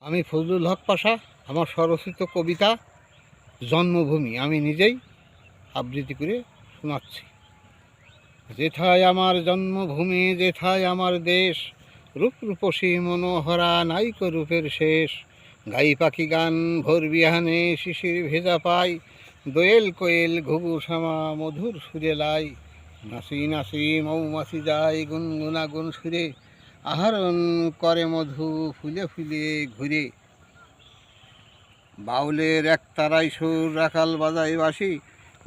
আমি ফজলুল হক পাশা, আমার স্বরচিত কবিতা জন্মভূমি। আমি নিজেই আবৃত্তি করে শোনাচ্ছি। যেথায় আমার জন্মভূমি, যেথায় আমার দেশ, রূপ রূপসী মনোহরা নাইক রূপের শেষ। গাই পাখি গান ভোর বিহানে শিশির ভেজা পাই। দোয়েল কোয়েল ঘুঘু শ্যামা মধুর সুরে লাই। নাচি নাচি মৌমাছি যায় গুনগুনা গুন সুরে। আহরণ করে মধু ফুলে ফুলে ঘুরে। বাউলের এক তারাই সুর রাখাল বাজাই বাসি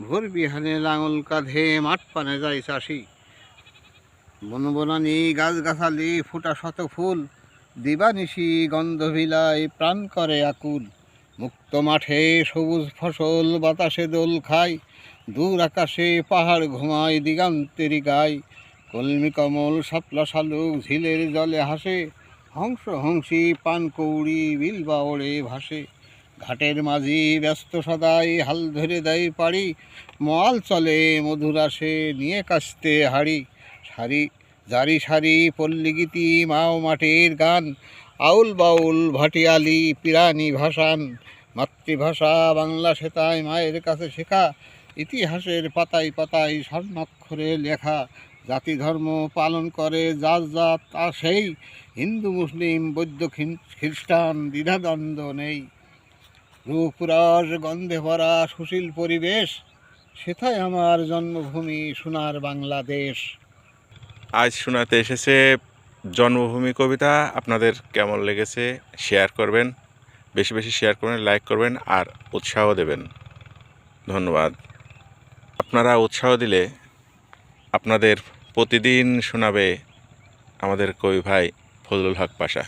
ভোর বিহানে লাঙল কাঁধে মাঠ পানে যায় চাষি। বনবনানি, গাছগাছালি, ফুটা শত ফুল, দিবানিশি গন্ধ ভিলাই প্রাণ করে আকুল। মুক্ত মাঠে সবুজ ফসল বাতাসে দোল খায়, দূর আকাশে পাহাড় ঘুমায় দিগান্তেরি গায়। কলমি কমল শাপলা শালুক ঝিলের জলে হাসে, হংস হংসী পান কৌড়ি বিল বাওড়ে ভাসে। ঘাটের মাঝি ব্যস্ত সদাই, হাল ধরে দেয় পাড়ি মল চলে মধুর আসে, নিয়ে কাশতে হাড়ি। সারি, জারি সারি পল্লীগীতি মাও মাটির গান, আউল বাউল ভাটিয়ালি, পিরানি ভাসান। মাতৃভাষা বাংলা সেতায় মায়ের কাছে শেখা, ইতিহাসের পাতায় পাতায় স্বর্ণাক্ষরে লেখা। জাতি ধর্ম পালন করে, যার জাত তা সেই হিন্দু, মুসলিম, বৌদ্ধ খ্রিস্টান, দ্বিধাদ্বন্দ্ব নেই। রূপরস গন্ধে ভরা, সুশীল পরিবেশ, সেথায় আমার জন্মভূমি সোনার বাংলাদেশ। আজ শোনাতে এসেছে জন্মভূমি কবিতা, আপনাদের কেমন লেগেছে শেয়ার করবেন, বেশি বেশি শেয়ার করবেন, লাইক করবেন আর উৎসাহ দেবেন। ধন্যবাদ। আপনারা উৎসাহ দিলে আপনাদের প্রতিদিন শোনাবে আমাদের কবি ভাই ফজলুল হক পাশা।